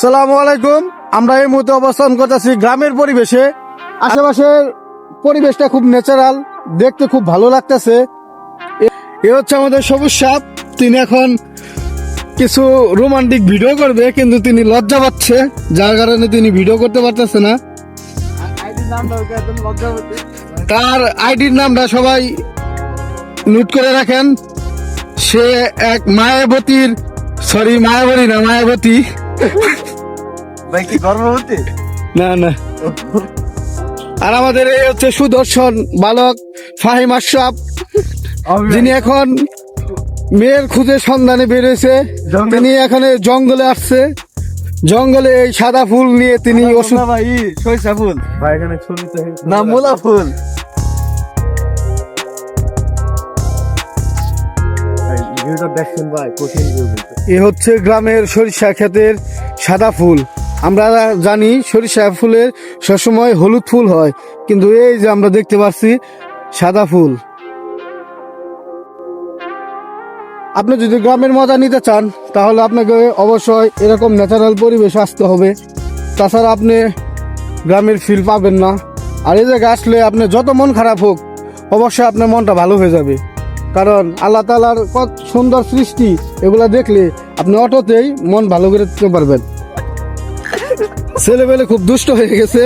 সালামু আলাইকুম। আমরা এই মুহূর্তে অবস্থান করতেছি গ্রামের পরিবেশে। আশেপাশের পরিবেশটা খুব ন্যাচারাল দেখতে খুব ভালো লাগতেছে। এ হচ্ছে আমাদের সবুজ সাপ। তিনি এখন কিছু রোমান্টিক ভিডিও করবে, কিন্তু তিনি লজ্জা পাচ্ছে। যার কারণে তিনি ভিডিও করতে পারতেছে না। তার আইডির নামটা সবাই নোট করে রাখেন। সে এক মায়াবতীর সরি মায়াবতী না, মায়াবতী। ভাই কি গর্ভবতী? না না। আর আমাদের এই হচ্ছে সুদর্শন বালক ফাহিম আশরাফ যিনি এখন মেয়ের খুঁজে সন্ধানে বেরিয়েছে। তিনি এখানে জঙ্গলে আসছে। জঙ্গলে এই সাদা ফুল নিয়ে তিনি ওষুধ ভাই সরিষা ফুল। ভাই এখানে ছবি না মোলা ফুল। এ হচ্ছে গ্রামের সরিষা ক্ষেতের সাদা ফুল। আমরা জানি সরিষা ফুলের সবসময় হলুদ ফুল হয়, কিন্তু এই যে আমরা দেখতে পাচ্ছি সাদা ফুল। আপনি যদি গ্রামের মজা নিতে চান, তাহলে আপনাকে অবশ্যই এরকম ন্যাচারাল পরিবেশ আসতে হবে। তাছাড়া আপনি গ্রামের ফিল পাবেন না। আর এই জায়গায় আসলে আপনি যত মন খারাপ হোক, অবশ্যই আপনার মনটা ভালো হয়ে যাবে। কারণ আল্লাহ তালার কত সুন্দর সৃষ্টি, এগুলা দেখলে আপনি অটোতেই মন ভালো করে দিতে পারবেন। ছেলেবেলে খুব দুষ্ট হয়ে গেছে।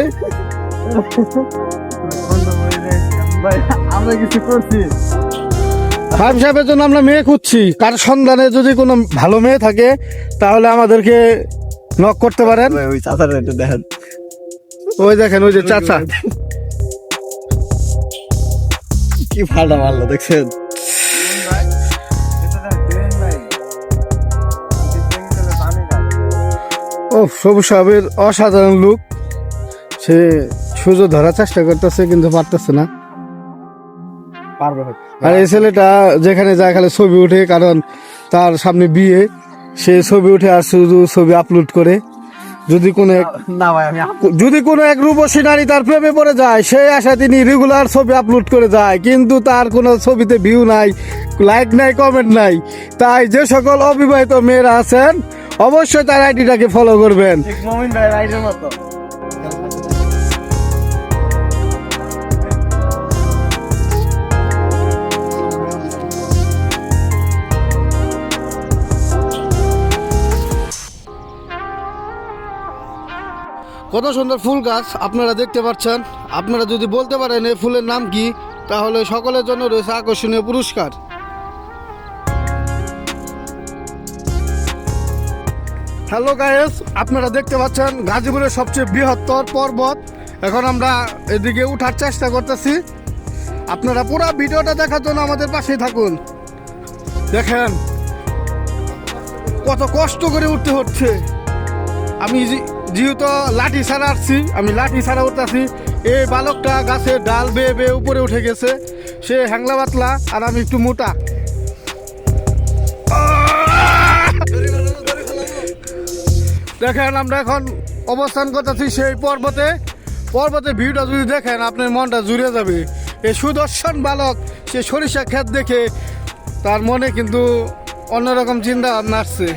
আমরা কিছু করছি। ফাইভ সাহেবের জন্য আমরা মেয়ে খুঁজছি। কার সন্ধানে যদি কোনো ভালো মেয়ে থাকে তাহলে আমাদেরকে নক করতে পারেন। ওই চাচার একটু দেখেন। ওই দেখেন ওই যে চাচা। কি ফাটা মারলো দেখছেন? সবুজ সাহেবের অসাধারণ লুক সে সুযোগ ধরার চেষ্টা করতেছে কিন্তু পারতেছে না। পারবে আর এই ছেলেটা যেখানে যায় খালি ছবি উঠে কারণ তার সামনে বিয়ে। সে ছবি উঠে আর শুধু ছবি আপলোড করে। যদি কোনো এক না ভাই আমি যদি কোনো এক রূপসী নারী তার প্রেমে পড়ে যায় সেই আশা তিনি রেগুলার ছবি আপলোড করে যায়। কিন্তু তার কোনো ছবিতে ভিউ নাই লাইক নাই কমেন্ট নাই। তাই যে সকল অবিবাহিত মেয়েরা আছেন অবশ্যই তার আইডিটাকে ফলো করবেন। কত সুন্দর ফুল গাছ আপনারা দেখতে পাচ্ছেন। আপনারা যদি বলতে পারেন এই ফুলের নাম কি, তাহলে সকলের জন্য রয়েছে আকর্ষণীয় পুরস্কার। হ্যালো গায়েস, আপনারা দেখতে পাচ্ছেন গাজীপুরের সবচেয়ে বৃহত্তর পর্বত। এখন আমরা এদিকে উঠার চেষ্টা করতেছি। আপনারা পুরো ভিডিওটা দেখার জন্য আমাদের পাশেই থাকুন। দেখেন, কত কষ্ট করে উঠতে হচ্ছে। আমি যেহেতু লাঠি ছাড়া আসছি, আমি লাঠি ছাড়া উঠতেছি। এই বালকটা গাছের ডাল বেয়ে বেয়ে উপরে উঠে গেছে। সে হ্যাংলা পাতলা আর আমি একটু মোটা। দেখেন আমরা এখন অবস্থান করতেছি সেই পর্বতে। পর্বতে ভিউটা যদি দেখেন, আপনার মনটা জুড়ে যাবে। এই সুদর্শন বালক, সে সরিষা ক্ষেত দেখে তার মনে কিন্তু অন্যরকম চিন্তা ভাবনা আসছে।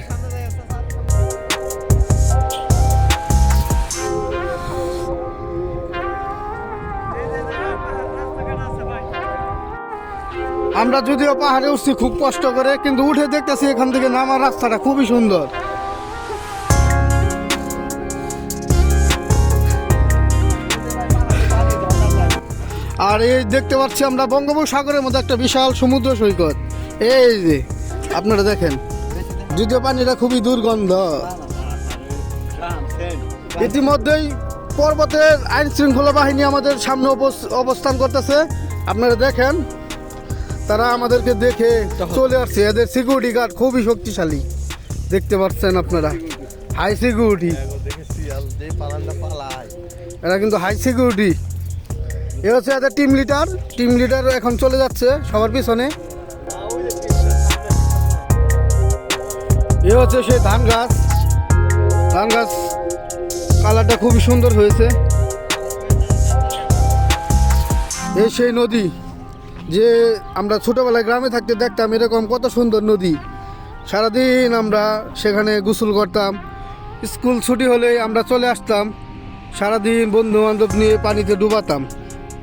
আমরা যদিও পাহাড়ে উঠছি, খুব কষ্ট করে, কিন্তু উঠে দেখতেছি এখান থেকে নামার রাস্তাটা খুবই সুন্দর। আর এই দেখতে পাচ্ছি আমরা বঙ্গোপসাগরের মধ্যে একটা বিশাল সমুদ্র সৈকত। এই যে আপনারা দেখেন যদিও পানিটা খুবই দুর্গন্ধ। ইতিমধ্যেই পর্বতের আইন শৃঙ্খলা বাহিনী আমাদের সামনে অবস্থান করতেছে। আপনারা দেখেন তারা আমাদেরকে দেখে চলে আসছে। এদের সিকিউরিটি গার্ড খুবই শক্তিশালী। দেখতে পাচ্ছেন আপনারা হাই সিকিউরিটি এরা কিন্তু হাই সিকিউরিটি এ হচ্ছে এদের টিম লিডার। টিম লিডার এখন চলে যাচ্ছে সবার পিছনে। এ হচ্ছে সেই ধান গাছ। ধান গাছ কালারটা খুবই সুন্দর হয়েছে। এই সেই নদী যে আমরা ছোটোবেলায় গ্রামে থাকতে দেখতাম এরকম কত সুন্দর নদী। সারাদিন আমরা সেখানে গোসল করতাম। স্কুল ছুটি হলেই আমরা চলে আসতাম। সারাদিন বন্ধু বান্ধব নিয়ে পানিতে ডুবাতাম।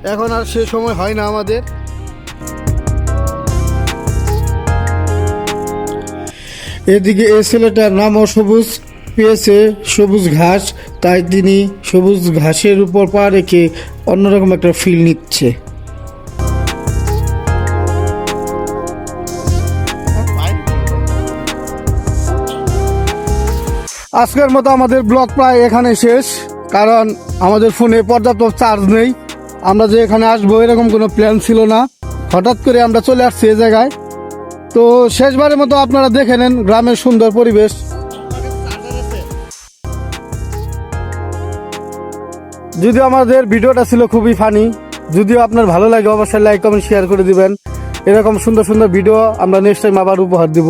এখন আর সে সময় হয় না আমাদের। এদিকে এ ছেলেটার নামও সবুজ পেয়েছে সবুজ ঘাস, তাই তিনি সবুজ ঘাসের উপর পা রেখে অন্যরকম একটা ফিল নিচ্ছে। আজকের মতো আমাদের ব্লগ প্রায় এখানে শেষ, কারণ আমাদের ফোনে পর্যাপ্ত চার্জ নেই। আমরা যে এখানে আসব, এরকম কোনো প্ল্যান ছিল না। হঠাৎ করে আমরা চলে আসছি এই জায়গায়। তো শেষবারের মতো আপনারা দেখে নেন গ্রামের সুন্দর পরিবেশ। যদিও আমাদের ভিডিওটা ছিল খুবই ফানি যদিও আপনার ভালো লাগে, অবশ্যই লাইক কমেন্ট শেয়ার করে দিবেন। এরকম সুন্দর সুন্দর ভিডিও আমরা নেক্সট টাইম আবার উপহার দিব।